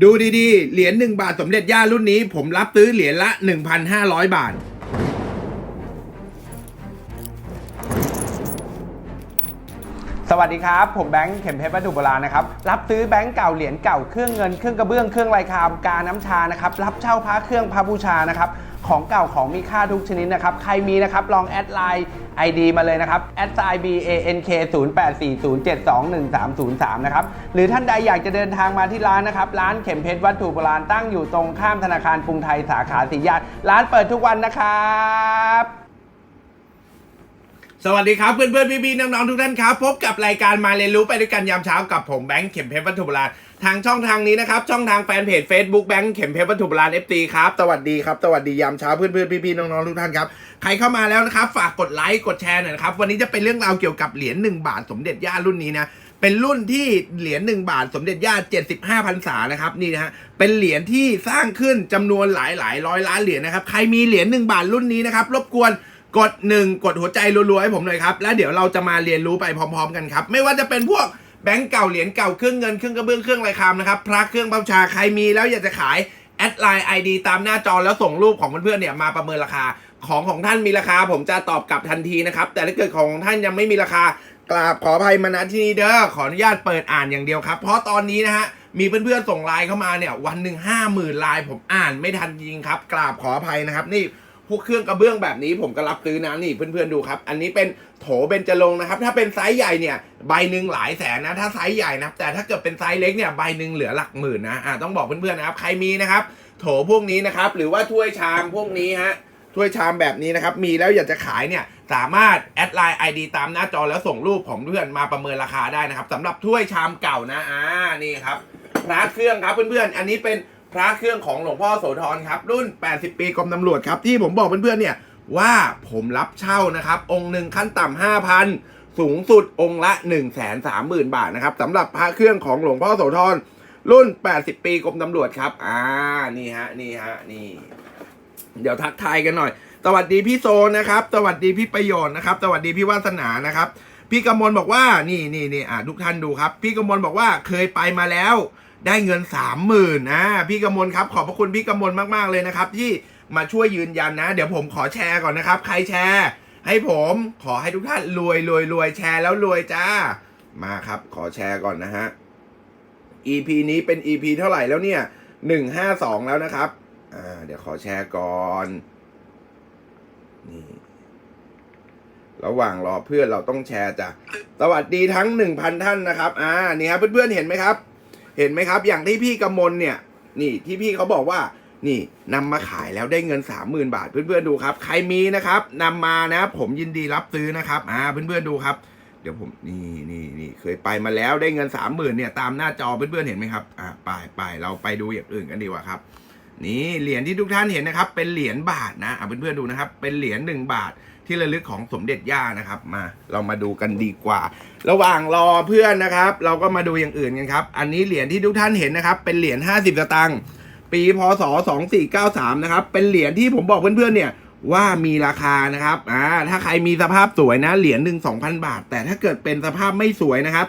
ดูดีๆ เหรียญ1บาทสมเด็จย่ารุ่นนี้ ผมรับซื้อเหรียญละ 1,500 บาท สวัสดีครับ ผมแบงค์เข็มเพชรวัตถุโบราณนะครับ รับซื้อแบงค์เก่าเหรียญเก่าเครื่องเงินเครื่องกระเบื้องเครื่องลายคามกาน้ำชานะครับ รับเช่าพระเครื่องพระบูชานะครับ ของเก่าของมีค่าทุกชนิดนะครับ ใครมีนะครับลองแอดไลน์ ID มาเลยนะครับแอดไซ b a n k 0 8 4 0 7 2 1 3 0 3นะครับหรือท่านใดอยากจะเดินทางมาที่ร้านนะครับ ร้านเข็มเพชรวัตถุโบราณตั้งอยู่ตรงข้ามธนาคารกรุงไทยสาขาสีญาติร้านเปิดทุกวันนะครับสวัสดีครับเพื่อนๆพี่ๆน้องๆทุกท่านครับ พบกับรายการมาเรียนรู้ไปด้วยกันยามเช้ากับผมแบงค์เข็มเพชรวัตถุโบราณ ทางช่องทางนี้นะครับ ช่องทางแฟนเพจ Facebook แบงค์เข็มเพชรวัตถุโบราณ FT ครับ สวัสดีครับ สวัสดียามเช้าเพื่อนๆ พี่ๆ น้องๆ ทุกท่านครับ ใครเข้ามาแล้วนะครับ ฝากกดไลค์ กดแชร์หน่อยนะครับ วันนี้จะเป็นเรื่องราวเกี่ยวกับเหรียญ1บาทสมเด็จย่ารุ่นนี้นะ เป็นรุ่นที่เหรียญ1บาทสมเด็จย่า 75พรรษานะครับนี่นะฮะ เป็นเหรียญที่สร้างขึ้นจำนวนหลายหลายร้อยล้านเหรียญนะครับ ใครมีเหรียญ1บาทรุ่นนี้นะครับ รบกวนกด 1 กดหัวใจรัวๆให้ผมหน่อยครับ แล้วเดี๋ยวเราจะมาเรียนรู้ไปพร้อม ๆ กันครับ ไม่ว่าจะเป็นพวก แบงก์เก่าเหรียญเก่าเครื่องเงินเครื่องกระเบื้องเครื่องลายคำนะครับพระเครื่องบูชาใครมีแล้วอยากจะขายแอดไลน์ไอดีตามหน้าจอแล้วส่งรูปของเพื่อนๆเนี่ยมาประเมินราคาของของท่านมีราคา ผมจะตอบกลับทันทีนะครับ แต่ถ้าเกิดของของท่านยังไม่มีราคากราบขออภัยมาณที่นี้เด้อขออนุญาตเปิดอ่านอย่างเดียวครับ เพราะตอนนี้นะฮะมีเพื่อนๆส่งไลน์เข้ามาเนี่ยวันหนึ่งห้าหมื่นไลน์ผมอ่านไม่ทันจริงครับกราบขออภัยนะครับนี่ พวกเครื่องกระเบื้องแบบนี้ผมก็รับซื้อนะนี่เพื่อนๆดูครับ อันนี้เป็นโถเบญจรงค์นะครับ ถ้าเป็นไซส์ใหญ่เนี่ยใบหนึ่งหลายแสนนะถ้าไซส์ใหญ่นะแต่ถ้าเกิดเป็นไซส์เล็กเนี่ยใบหนึ่งเหลือหลักหมื่นนะอ่าต้องบอกเพื่อนๆนะครับใครมีนะครับ โถพวกนี้นะครับ หรือว่าถ้วยชามพวกนี้ฮะถ้วยชามแบบนี้นะครับมีแล้วอยากจะขายเนี่ยสามารถแอดไลน์ ID ตามหน้าจอแล้วส่งรูปของเพื่อนมาประเมินราคาได้นะครับสำหรับถ้วยชามเก่านะอ่านี่ครับพระเครื่องครับเพื่อนๆ อันนี้เป็น พระเครื่องของหลวงพ่อโสธรครับ รุ่น 80 ปีกรมตำรวจครับ ที่ผมบอกเพื่อนๆเนี่ยว่าผมรับเช่านะครับ องค์หนึ่งขั้นต่ำห้าพันสูงสุดองค์ละ1นึ่งแสนสามหมื่นบาทนะครับสำหรับพระเครื่องของหลวงพ่อโสธรรุ่น 80 ปีกรมตำรวจครับ อ่า นี่ฮะ นี่ฮะ นี่ เดี๋ยวทักทายกันหน่อย สวัสดีพี่โซนนะครับ สวัสดีพี่ประโยชน์นะครับ สวัสดีพี่วาสนานะครับ พี่กมลบอกว่า นี่นี่นี่อ่าทุกท่านดูครับ พี่กมลบอกว่าเคยไปมาแล้ว ได้เงินสามหมื่นนะพี่กมลครับ ขอบพระคุณพี่กมลมากๆเลยนะครับ ที่มาช่วยยืนยันนะ เดี๋ยวผมขอแชร์ก่อนนะครับ ใครแชร์ ให้ผมขอให้ทุกท่านรวยรวยรวยแชร์แล้วรวยจ้า มาครับ ขอแชร์ก่อนนะฮะ EP นี้เป็น EP เท่าไหร่แล้วเนี่ยหนึ่งห้าสองแล้วนะครับอ่าเดี๋ยวขอแชร์ก่อนนี่ระหว่างรอเพื่อนเราต้องแชร์จ้ะสวัสดีทั้งหนึ่งพันท่านนะครับ อ่านี่ครับเพื่อนๆเห็นไหมครับ เห็นไหมครับ อย่างที่พี่กำมลเนี่ย นี่ที่พี่เขาบอกว่า นี่นำมาขายแล้วได้เงินสามหมื่นบาท เพื่อนๆดูครับ ใครมีนะครับนำมานะ ผมยินดีรับซื้อนะครับอ่าเพื่อนๆดูครับ เดี๋ยวผมนี่นี่นี่เคยไปมาแล้วได้เงินสามหมื่นเนี่ยตามหน้าจอเพื่อนๆเห็นไหมครับอ่าไปไปเราไปดูอย่างอื่นกันดีกว่าครับนี่เหรียญที่ทุกท่านเห็นนะครับ เป็นเหรียญบาทนะอะเพื่อนๆดูนะครับ เป็นเหรียญหนึ่งบาท ที่ระลึกของสมเด็จย่านะครับ มาเรามาดูกันดีกว่า ระหว่างรอเพื่อนนะครับ เราก็มาดูอย่างอื่นกันครับ อันนี้เหรียญที่ทุกท่านเห็นนะครับ เป็นเหรียญ50สตางค์ปีพศ2493นะครับ เป็นเหรียญที่ผมบอกเพื่อนๆเนี่ยว่ามีราคานะครับ อ่า ถ้าใครมีสภาพสวยนะ เหรียญหนึ่งสองพันบาท แต่ถ้าเกิดเป็นสภาพไม่สวยนะครับ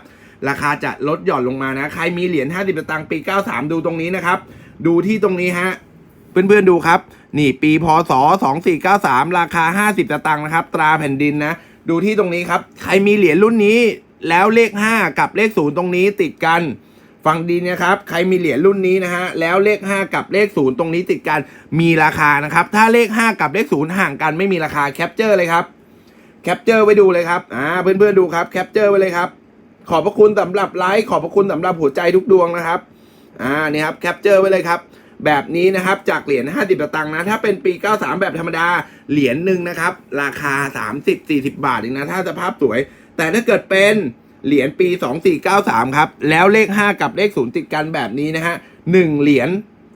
ราคาจะลดหย่อนลงมานะ ใครมีเหรียญ50สตางค์ปี93ดูตรงนี้นะครับ ดูที่ตรงนี้ฮะ เพื่อนๆดูครับ นี่ปีพศ 2493 ราคา 50สตางค์นะครับ ตราแผ่นดินนะ ดูที่ตรงนี้ครับ ใครมีเหรียญรุ่นนี้ แล้วเลข 5 กับเลข 0 ตรงนี้ติดกันฟังดีนะครับ ใครมีเหรียญรุ่นนี้นะฮะ แล้วเลข 5 กับเลข 0 ตรงนี้ติดกัน มีราคานะครับ ถ้าเลข 5 กับเลข 0 ห่างกันไม่มีราคาแคปเจอร์เลยครับแคปเจอร์ไว้ดูเลยครับ อ่า เพื่อนๆดูครับแคปเจอร์ไว้เลยครับ ขอบพระคุณสำหรับไลค์ ขอบพระคุณสำหรับหัวใจทุกดวงนะครับ อ่า นี่ครับแคปเจอร์ไว้เลยครับ แบบนี้นะครับจากเหรียญ50 สตางค์นะ ถ้าเป็นปี 93 แบบธรรมดาเหรียญหนึ่งนะครับ ราคา 30-40 บาทเองนะ ถ้าสภาพสวย แต่ถ้าเกิดเป็นเหรียญปี 2493 ครับ แล้วเลข 5 กับเลข 0 ติดกันแบบนี้นะฮะ1เหรียญ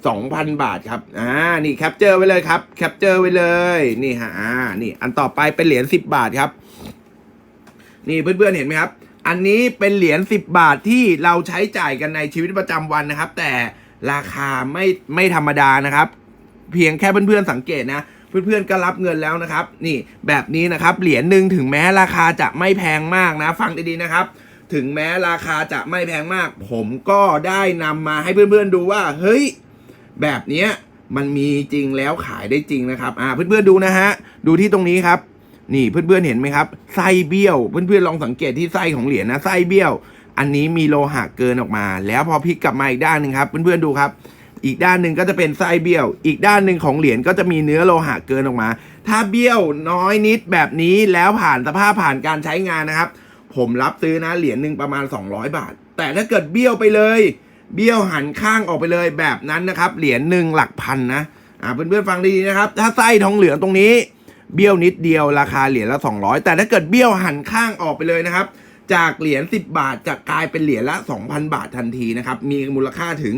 2,000 บาทครับ อ่า นี่แคปเจอร์ไว้เลยครับ แคปเจอร์ไว้เลย นี่ฮะ อ่า นี่ อันต่อไปเป็นเหรียญ10 บาทครับ นี่เพื่อนๆเห็นไหมครับ อันนี้เป็นเหรียญ10 บาทที่เราใช้จ่ายกันในชีวิตประจำวันนะครับ แต่ ราคาไม่ไม่ธรรมดานะครับ เพียงแค่เพื่อนๆสังเกตนะเพื่อนๆก็รับเงินแล้วนะครับ นี่แบบนี้นะครับเหรียญหนึ่งถึงแม้ราคาจะไม่แพงมากนะ ฟังดีๆนะครับ ถึงแม้ราคาจะไม่แพงมาก ผมก็ได้นำมาให้เพื่อนๆดูว่า เฮ้ย แบบเนี้ยมันมีจริงแล้วขายได้จริงนะครับ อ่าเพื่อนๆดูนะฮะ ดูที่ตรงนี้ครับ นี่เพื่อนๆเห็นไหมครับไส้เบี้ยว เพื่อนๆลองสังเกตที่ไส้ของเหรียญนะไส้เบี้ยว อันนี้มีโลหะเกินออกมา แล้วพอพลิกกลับมาอีกด้านหนึ่งครับเพื่อนๆดูครับ อีกด้านหนึ่งก็จะเป็นไส้เบี้ยว อีกด้านหนึ่งของเหรียญก็จะมีเนื้อโลหะเกินออกมา ถ้าเบี้ยวน้อยนิดแบบนี้แล้วผ่านสภาพผ่านการใช้งานนะครับ ผมรับซื้อนะเหรียญหนึ่งประมาณ 200 บาท แต่ถ้าเกิดเบี้ยวไปเลย เบี้ยวหันข้างออกไปเลยแบบนั้นนะครับ เหรียญหนึ่งหลักพันนะอ่าเพื่อนๆฟังดีๆนะครับ ถ้าไส้ทองเหลืองตรงนี้เบี้ยวนิดเดียวราคาเหรียญละ 200 แต่ถ้าเกิดเบี้ยวหันข้างออกไปเลยนะครับ จากเหรียญ10 บาทจะกลายเป็นเหรียญละ 2,000 บาททันทีนะครับ มีมูลค่าถึง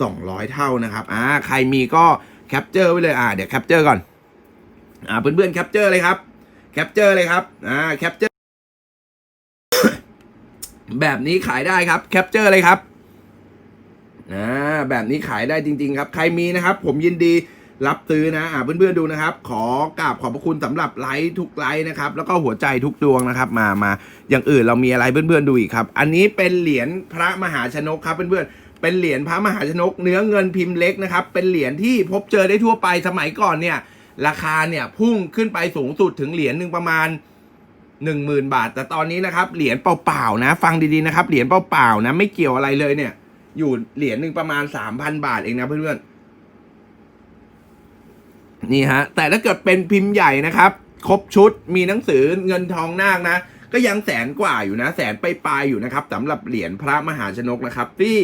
200 เท่านะครับอ่าใครมีก็แคปเจอร์ไว้เลยอ่าเดี๋ยวแคปเจอร์ก่อนอ่าเพื่อนๆแคปเจอร์เลยครับแคปเจอร์เลยครับอ่าแคปเจอร์แบบนี้ขายได้ครับแคปเจอร์เลยครับอ่าแบบนี้ขายได้จริง ๆ ครับ ใครมีนะครับ ผมยินดี รับซื้อนะอ่าเพื่อนๆดูนะครับ ขอกราบขอบพระคุณสำหรับไลค์ทุกไลค์นะครับ แล้วก็หัวใจทุกดวงนะครับ มามาอย่างอื่นเรามีอะไรเพื่อนๆดูอีกครับ อันนี้เป็นเหรียญพระมหาชนกครับเพื่อนๆเป็นเหรียญพระมหาชนก เนื้อเงินพิมพ์เล็กนะครับ เป็นเหรียญที่พบเจอได้ทั่วไปสมัยก่อนเนี่ย ราคาเนี่ยพุ่งขึ้นไปสูงสุดถึงเหรียญหนึ่งประมาณหนึ่งหมื่นบาท แต่ตอนนี้นะครับเหรียญเปล่าๆนะ ฟังดีๆนะครับเหรียญเปล่าๆนะ ไม่เกี่ยวอะไรเลยเนี่ย อยู่เหรียญหนึ่งประมาณสามพันบาทเองนะเพื่อนๆ นี่ฮะ แต่ถ้าเกิดเป็นพิมพ์ใหญ่นะครับ ครบชุดมีหนังสือเงินทองนาคนะ ก็ยังแสนกว่าอยู่นะ แสนไปปลายอยู่นะครับสำหรับเหรียญพระมหาชนกนะครับ ที่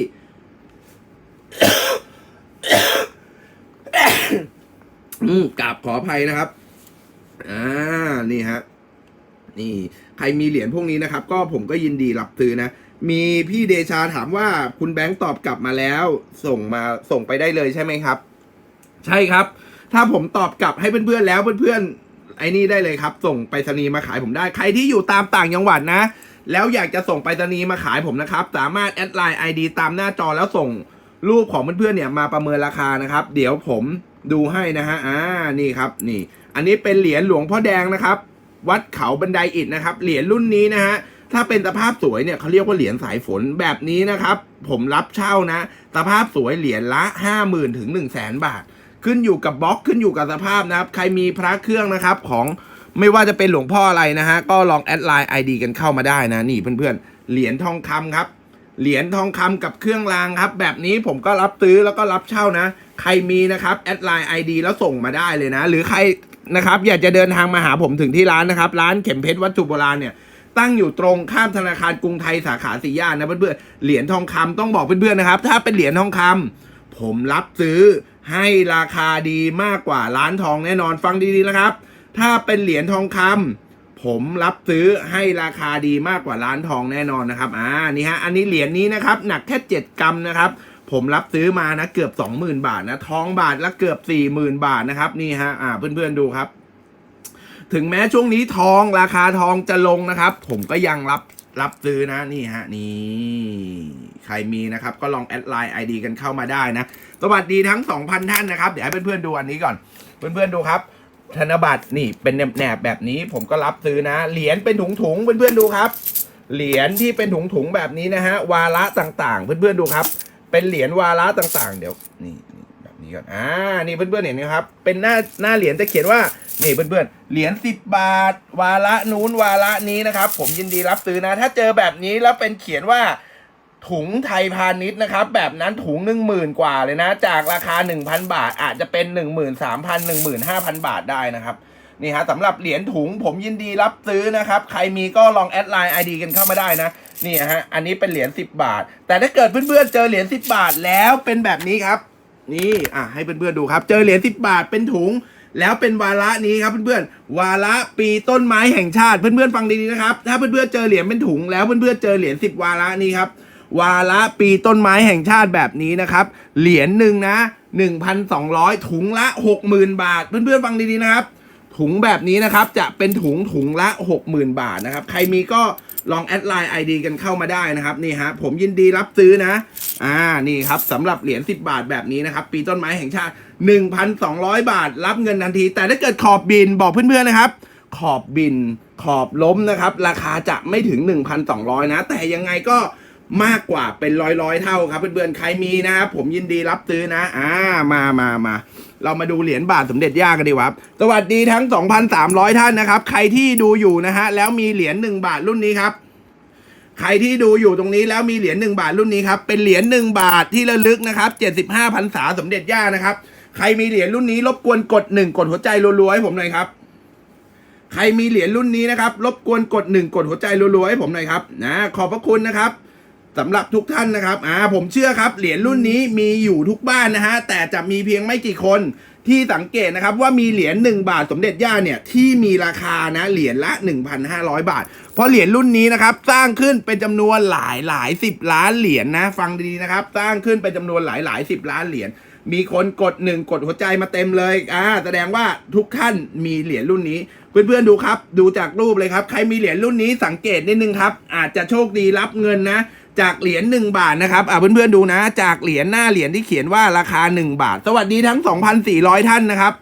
อืมกราบขออภัยนะครับ อ่า นี่ฮะ นี่ ใครมีเหรียญพวกนี้นะครับ ก็ผมก็ยินดีรับซื้อนะ มีพี่เดชาถามว่าคุณแบงค์ตอบกลับมาแล้ว ส่งมาส่งไปได้เลยใช่ไหมครับ ใช่ครับ ถ้าผมตอบกลับให้เพื่อนๆแล้วเพื่อนๆไอ้นี่ได้เลยครับ ส่งไปรษณีย์มาขายผมได้ ใครที่อยู่ตามต่างจังหวัดนะ แล้วอยากจะส่งไปรษณีย์มาขายผมนะครับ สามารถแอดไลน์ ID ตามหน้าจอแล้วส่งรูปของเพื่อนๆเนี่ยมาประเมินราคานะครับ เดี๋ยวผมดูให้นะฮะ อ่า นี่ครับ นี่ อันนี้เป็นเหรียญหลวงพ่อแดงนะครับ วัดเขาบันไดอิฐนะครับ เหรียญรุ่นนี้นะฮะ ถ้าเป็นสภาพสวยเนี่ยเขาเรียกว่าเหรียญสายฝนแบบนี้นะครับ ผมรับเช่านะ สภาพสวยเหรียญละห้าหมื่นถึงหนึ่งแสนบาท ขึ้นอยู่กับบล็อกขึ้นอยู่กับสภาพนะครับ ใครมีพระเครื่องนะครับของไม่ว่าจะเป็นหลวงพ่ออะไรนะฮะ ก็ลองแอดไลน์ ID กันเข้ามาได้นะ นี่เพื่อนๆ เหรียญทองคำครับ เหรียญทองคำกับเครื่องรางครับ แบบนี้ผมก็รับซื้อแล้วก็รับเช่านะ ใครมีนะครับแอดไลน์ ID แล้วส่งมาได้เลยนะ หรือใครนะครับอยากจะเดินทางมาหาผมถึงที่ร้านนะครับ ร้านเข็มเพชรวัตถุโบราณเนี่ยตั้งอยู่ตรงข้ามธนาคารกรุงไทยสาขาสีย่านนะเพื่อนๆ เหรียญทองคำต้องบอกเพื่อนๆนะครับ ถ้าเป็นเหรียญทองคำผมรับซื้อ ให้ราคาดีมากกว่าร้านทองแน่นอนฟังดีๆนะครับ ถ้าเป็นเหรียญทองคำผมรับซื้อให้ราคาดีมากกว่าร้านทองแน่นอนนะครับอ่านี่ฮะอันนี้เหรียญนี้นะครับหนักแค่ 7 กรัมนะครับผมรับซื้อมานะเกือบ 20,000 บาทนะทองบาทละเกือบ 40,000 บาทนะครับนี่ฮะอ่าเพื่อนๆดูครับ ถึงแม้ช่วงนี้ทองราคาทองจะลงนะครับ ผมก็ยังรับรับซื้อนะนี่ฮะนี่ ใครมีนะครับ ก็ลองแอดไลน์ ID กันเข้ามาได้นะ สวัสดีทั้ง 2,000 ท่านนะครับ เดี๋ยวให้เพื่อนๆดูอันนี้ก่อน เพื่อนๆดูครับ ธนบัตรนี่เป็นแหนบแบบนี้ผมก็รับซื้อนะ เหรียญเป็นถุงๆ เพื่อนๆดูครับ เหรียญที่เป็นถุงๆแบบนี้นะฮะ วาระต่างๆ เพื่อนๆดูครับ เป็นเหรียญวาระต่างๆ เดี๋ยวนี่นี่แบบนี้ก่อน อ่า นี่เพื่อนๆเห็นไหมครับ เป็นหน้าหน้าเหรียญจะเขียนว่านี่เพื่อนๆ เหรียญสิบบาท วาระนู้นวาระนี้นะครับ ผมยินดีรับซื้อนะ ถ้าเจอแบบนี้แล้วเป็นเขียนว่า ถุงไทยพาณิชย์นะครับ แบบนั้นถุงหนึ่งหมื่นกว่าเลยนะ จากราคา 1,000 บาท อาจจะเป็น 1 3 0 0 0 15,000 บาทได้นะครับนี่ฮะสำหรับเหรียญถุงผมยินดีรับซื้อนะครับ ใครมีก็ลองแอดไลน์ ID กันเข้ามาได้นะนี่ฮะอันนี้เป็นเหรียญ10 บาท แต่ถ้าเกิดเพื่อนๆเจอเหรียญ10 บาทแล้วเป็นแบบนี้ครับ นี่อะให้เพื่อนๆดูครับ เจอเหรียญ10 บาทเป็นถุง แล้วเป็นวาระนี้ครับเพื่อนๆวาระปีต้นไม้แห่งชาติเพื่อนๆฟังดีๆนะครับ ถ้าเพื่อนๆเจอเหรียญเป็นถุงแล้วเพื่อนๆเจอเหรียญ10 วาระนี้ครับ วาระปีต้นไม้แห่งชาติแบบนี้นะครับ เหรียญหนึ่งนะ 1,200 ถุงละ 60,000 บาท เพื่อนๆฟังดีๆนะครับ ถุงแบบนี้นะครับจะเป็นถุงถุงละ 60,000 บาทนะครับ ใครมีก็ลองแอดไลน์ ID กันเข้ามาได้นะครับนี่ฮะผมยินดีรับซื้อนะ อ่านี่ครับสำหรับเหรียญ10 บาทแบบนี้นะครับ ปีต้นไม้แห่งชาติ 1,200 บาท รับเงินทันที แต่ถ้าเกิดขอบบินบอกเพื่อนๆนะครับ ขอบบินขอบล้มนะครับ ราคาจะไม่ถึง 1,200 นะ แต่ยังไงก็ มากกว่าเป็นร้อยร้อยๆเท่าครับเพื่อนๆใครมีนะครับผมยินดีรับซื้อนะ อ่ามามามาเรามาดูเหรียญบาทสมเด็จย่ากันดีกว่าครับ สวัสดีทั้ง 2,300 ท่านนะครับ ใครที่ดูอยู่นะฮะแล้วมีเหรียญ1บาทรุ่นนี้ครับ ใครที่ดูอยู่ตรงนี้แล้วมีเหรียญ1บาทรุ่นนี้ครับ เป็นเหรียญ1บาทที่ระลึกนะครับ75พรรษาสมเด็จย่านะครับ ใครมีเหรียญรุ่นนี้รบกวนกดหนึ่งกดหัวใจรัวๆให้ผมหน่อยครับ ใครมีเหรียญรุ่นนี้นะครับรบกวนกดหนึ่งกดหัวใจรัวๆให้ผมหน่อยครับ นะ ขอบพระคุณนะครับ สำหรับทุกท่านนะครับอ่าผมเชื่อครับเหรียญรุ่นนี้มีอยู่ทุกบ้านนะฮะแต่จะมีเพียงไม่กี่คนที่สังเกตนะครับว่ามีเหรียญ1บาทสมเด็จย่าเนี่ยที่มีราคานะเหรียญละ 1,500 บาท เพราะเหรียญรุ่นนี้นะครับสร้างขึ้นเป็นจำนวนหลายหลายสิบล้านเหรียญนะฟังดีๆนะครับ สร้างขึ้นเป็นจำนวนหลายหลายสิบล้านเหรียญมีคนกดหนึ่งกดหัวใจมาเต็มเลยอ่าแสดงว่าทุกท่านมีเหรียญรุ่นนี้ เพื่อนๆดูครับ ดูจากรูปเลยครับ ใครมีเหรียญรุ่นนี้สังเกตนิดนึงครับ อาจจะโชคดีรับเงินนะ จากเหรียญ1บาทนะครับอ่าเพื่อนๆดูนะ จากเหรียญหน้าเหรียญที่เขียนว่าราคา 1 บาท สวัสดีทั้ง 2,400 ท่านนะครับ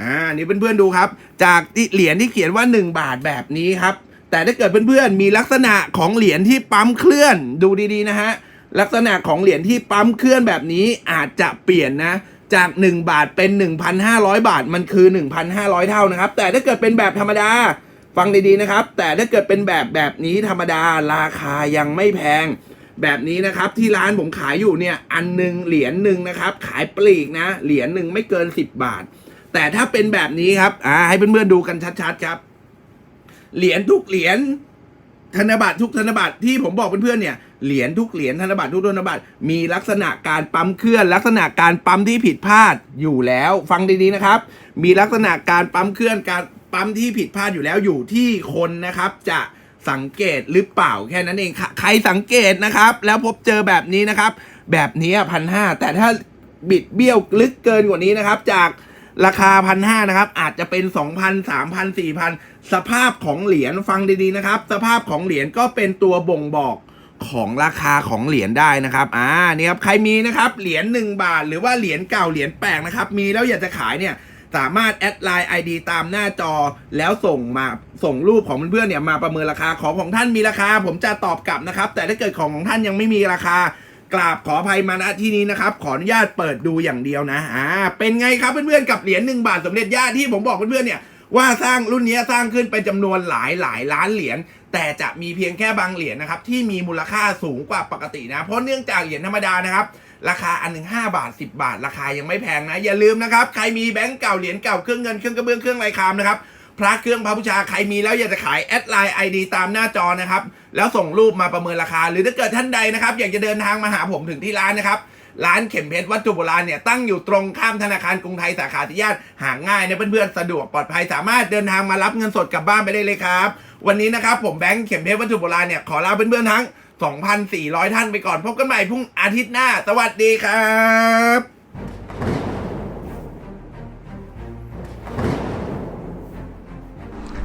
อ่านี่เพื่อนๆดูครับ จากเหรียญที่เขียนว่า 1 บาทแบบนี้ครับ แต่ถ้าเกิดเพื่อนๆมีลักษณะของเหรียญที่ปั๊มเคลื่อนดูดีๆนะฮะลักษณะของเหรียญที่ปั๊มเคลื่อนแบบนี้อาจจะเปลี่ยนนะจาก 1 บาทเป็น 1,500 บาทมันคือ 1,500 เท่านะครับ แต่ถ้าเกิดเป็นแบบธรรมดา ฟังดีๆนะครับ แต่ถ้าเกิดเป็นแบบแบบนี้ธรรมดาราคายังไม่แพง แบบนี้นะครับ ที่ร้านผมขายอยู่เนี่ยอันหนึ่งเหรียญหนึ่งนะครับ ขายปลีกนะ เหรียญหนึ่งไม่เกิน 10 บาท แต่ถ้าเป็นแบบนี้ครับอ่าให้เพื่อนๆดูกันชัดๆครับ เหรียญทุกเหรียญธนบัตรทุกธนบัตรที่ผมบอกเพื่อนๆเนี่ยเหรียญทุกเหรียญธนบัตรทุกธนบัตรมีลักษณะการปั๊มเคลื่อน ลักษณะการปั๊มที่ผิดพลาดอยู่แล้ว ฟังดีๆนะครับ มีลักษณะการปั๊มเคลื่อนการ ปั๊มที่ผิดพลาดอยู่แล้วอยู่ที่คนนะครับจะสังเกตหรือเปล่าแค่นั้นเอง ใครสังเกตนะครับ แล้วพบเจอแบบนี้นะครับ แบบนี้พันห้าแต่ถ้าบิดเบี้ยวลึกเกินกว่านี้นะครับ จากราคาพันห้านะครับ อาจจะเป็นสองพันสามพันสี่พันสภาพของเหรียญฟังดีๆนะครับ สภาพของเหรียญก็เป็นตัวบ่งบอกของราคาของเหรียญได้นะครับ อ่านี่ครับใครมีนะครับเหรียญ1บาท หรือว่าเหรียญเก่าเหรียญแปลกนะครับ มีแล้วอยากจะขายเนี่ย สามารถแอดไลน์ ID ตามหน้าจอ แล้วส่งมาส่งรูปของเพื่อนๆเนี่ยมาประเมินราคาของของท่านมีราคา ผมจะตอบกลับนะครับ แต่ถ้าเกิดของของท่านยังไม่มีราคากราบขออภัยมาณที่นี้นะครับ ขออนุญาตเปิดดูอย่างเดียวนะอ่าเป็นไงครับเพื่อนๆกับเหรียญหนึ่งบาทสมเด็จย่าที่ผมบอกเพื่อนๆเนี่ยว่าสร้างรุ่นนี้สร้างขึ้นเป็นจำนวนหลายหลายล้านเหรียญแต่จะมีเพียงแค่บางเหรียญนะครับที่มีมูลค่าสูงกว่าปกตินะ เพราะเนื่องจากเหรียญธรรมดานะครับ ราคาอันหนึ่ง5บาท 10 บาท ราคายังไม่แพงนะ อย่าลืมนะครับ ใครมีแบงก์เก่าเหรียญเก่าเครื่องเงินเครื่องกระเบื้องเครื่องลายคามนะครับพระเครื่องพระบูชาใครมีแล้วอยากจะขายแอดไลน์ไอดีตามหน้าจอนะครับ แล้วส่งรูปมาประเมินราคา หรือถ้าเกิดท่านใดนะครับ อยากจะเดินทางมาหาผมถึงที่ร้านนะครับ ร้านเข็มเพชรวัตถุโบราณเนี่ยตั้งอยู่ตรงข้ามธนาคารกรุงไทยสาขาทิยาตหาง่ายนะเพื่อนๆสะดวกปลอดภัยสามารถเดินทางมารับเงินสดกลับบ้านไปได้เลยครับ วันนี้นะครับผมแบงค์เข็มเพชรวัตถุโบราณเนี่ยขอลาเพื่อนๆทั้ง 2,400 ท่านไปก่อน พบกันใหม่พรุ่งอาทิตย์หน้า สวัสดีครับ